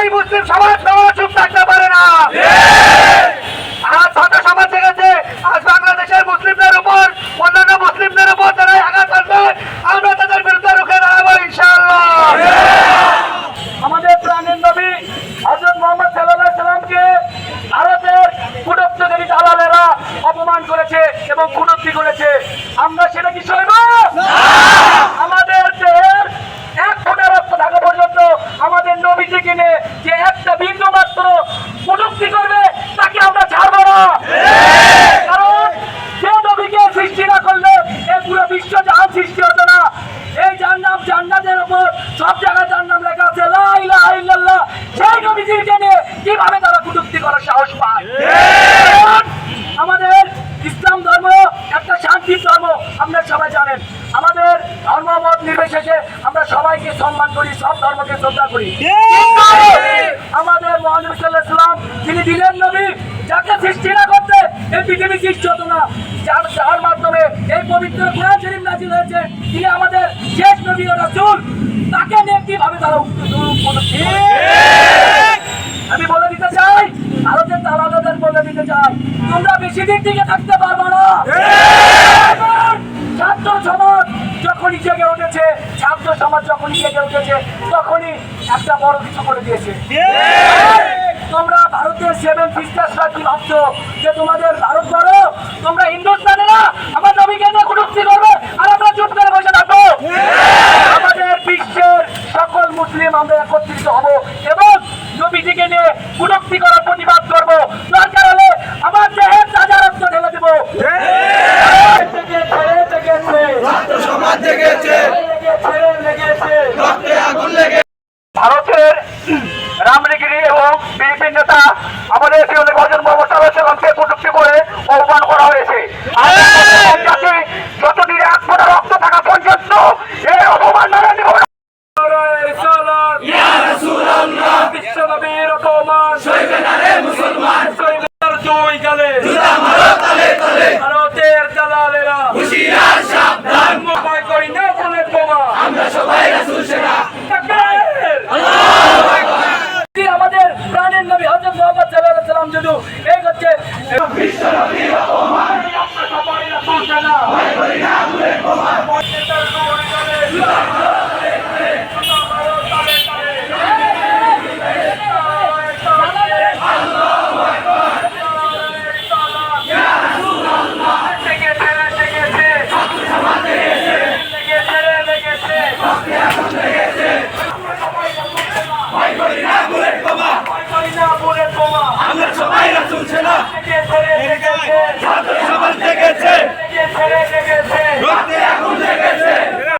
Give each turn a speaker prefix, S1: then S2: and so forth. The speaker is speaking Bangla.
S1: এই মুসলিমদের উপর, অন্যান্য মুসলিমদের আমরা তাদের বিরুদ্ধে রুখে
S2: আমাদের প্রাণের নবী হযরত মোহাম্মদ আলাইহি সাল্লামকে ভারতের কুটত্বকারী দালালেরা অপমান করেছে এবং কুটত্তি করেছে। আমরা সেটা কি সইব আমাদের দেহের এক ফোঁটা রক্ত থাকা পর্যন্ত আমাদের নবীজিকে নিয়ে যে একটা বিন্দু মাত্র কুটুক্তি করবে তাকে আমরা ছাড়ব না কারণ যে নবীকে সৃষ্টি না করলে এই পুরো বিশ্ব জাহান সৃষ্টি হতো না এই যার নাম জান্নাতের উপর সব জায়গায় যার নাম লেখা আছে লা ইলাহা ইল্লাল্লাহ সেই নবীজিকে নিয়ে কীভাবে তারা কুটুক্তি করার সাহস পায় কারণ আমাদের ইসলাম ধর্ম একটা শান্তির ধর্ম আপনারা সবাই জানেন আমাদের ধর্মমত নির্বিশেষে আমরা সবাইকে সম্মান করি সব ধর্মকে শ্রদ্ধা করি। আমাদের মহানবী সাল্লাম যিনি দিলেন নবী যাকে সৃষ্টি না করতে এই পৃথিবী সৃষ্টি হতো না। যার যার মাধ্যমে এই পবিত্র কোরআন শরীফ নাজিল হয়েছে তিনি আমাদের শেষ নবী ও রাসূল। তাকে নিয়ে কীভাবে তারা আমি বলে দিতে চাই ভারতের দালালদের বলে দিতে চাই তোমরা বেশি দিন টিকে থাকতে পারবে না। ছাত্র সমাজ ছাত্র সমাজ যখনই জেগে উঠেছে তখনই একটা বড় কিছু করে দিয়েছে। তোমরা ভারতের সেভেন সিস্টার্সরা কি ভাবছ যে তোমাদের ভারত বড় তোমরা হিন্দুস্তানে না? আমার নবীকে নিয়ে কুটুক্তি করবে আর আমরা চুপ করে বসে থাকব? আমাদের বিশ্বের সকল মুসলিম আমরা একত্রিত হব এবং নবীজিকে নিয়ে কুটুক্তি করার প্রতিবাদ করব। দরকার হলে আমার দেহের
S1: সাল্লাহ সাল্লামকে করে অপমান করা হয়েছে। যতদিন এক ফোঁটা রক্ত থাকা পর্যন্ত এই অপমান মেনে নিব।
S2: বিশ্বনবীর অপমান!
S3: হচ্ছে না। হ্যাঁ, ছাত্র